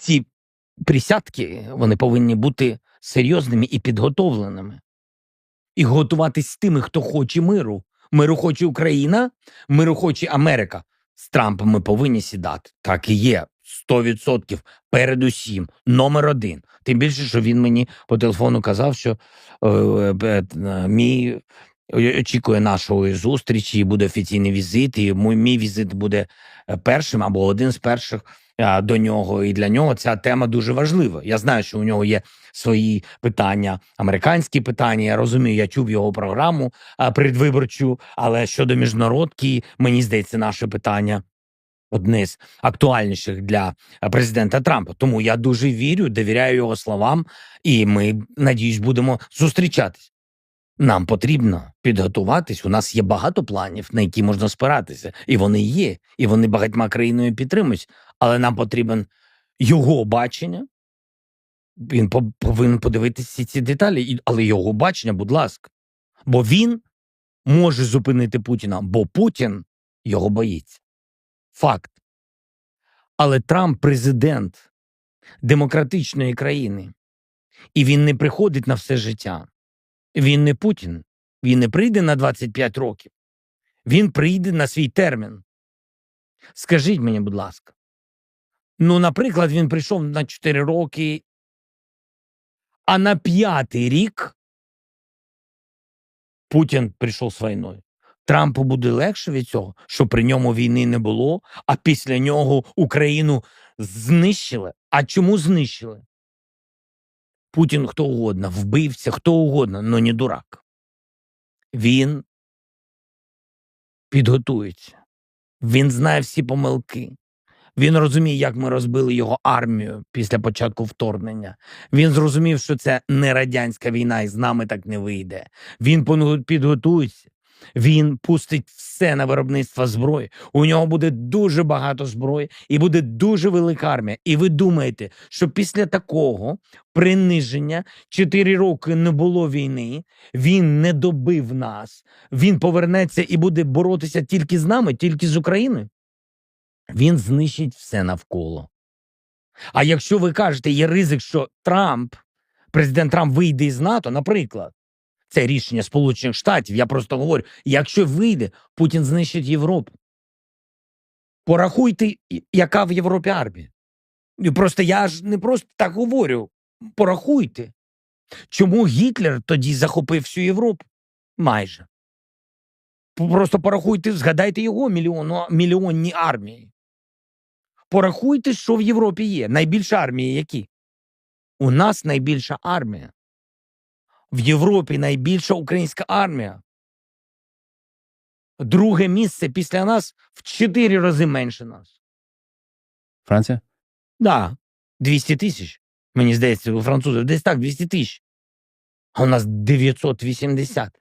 ці присядки вони повинні бути серйозними і підготовленими. І готуватись з тими, хто хоче миру. Миру хоче Україна, миру хоче Америка. З Трампом ми повинні сідати. Так і є. 100% передусім, номер один. Тим більше, що він мені по телефону казав, що е, е, е, мій очікує нашої зустрічі, буде офіційний візит, і мій, мій візит буде е, першим або один з перших до нього. І для нього ця тема дуже важлива. Я знаю, що у нього є свої питання, американські питання. Я розумію, я чув його програму а, передвиборчу, але щодо міжнародки, мені здається, наше питання одне з актуальніших для президента Трампа. Тому я дуже вірю, довіряю його словам, і ми, надіюсь, будемо зустрічатись. Нам потрібно підготуватись. У нас є багато планів, на які можна спиратися, і вони є, і вони багатьма країною підтримують. Але нам потрібен його бачення. Він пов- повинен подивитися ці деталі, але його бачення, будь ласка. Бо він може зупинити Путіна, бо Путін його боїться. Факт. Але Трамп президент демократичної країни, і він не приходить на все життя. Він не Путін. Він не прийде на 25 років. Він прийде на свій термін. Скажіть мені, будь ласка. Ну, наприклад, він прийшов на 4 роки, а на п'ятий рік Путін прийшов з війною. Трампу буде легше від цього, що при ньому війни не було, а після нього Україну знищили. А чому знищили? Путін хто угодно, вбивця, хто угодно, але не дурак. Він підготується. Він знає всі помилки. Він розуміє, як ми розбили його армію після початку вторгнення. Він зрозумів, що це не радянська війна, і з нами так не вийде. Він підготується. Він пустить все на виробництво зброї. У нього буде дуже багато зброї і буде дуже велика армія. І ви думаєте, що після такого приниження 4 роки не було війни, він не добив нас, він повернеться і буде боротися тільки з нами, тільки з Україною? Він знищить все навколо. А якщо ви кажете, є ризик, що Трамп, президент Трамп вийде із НАТО, наприклад, це рішення Сполучених Штатів, я просто говорю, якщо вийде, Путін знищить Європу. Порахуйте, яка в Європі армія. Просто я ж не просто так говорю. Порахуйте. Чому Гітлер тоді захопив всю Європу? Майже. Просто порахуйте, згадайте його мільйону, мільйонні армії. Порахуйте, що в Європі є. Найбільша армія які? У нас найбільша армія. В Європі найбільша українська армія. Друге місце після нас в чотири рази менше нас. Франція? Да, 200 тисяч. Мені здається, у французів десь так 200 тисяч. А у нас 980.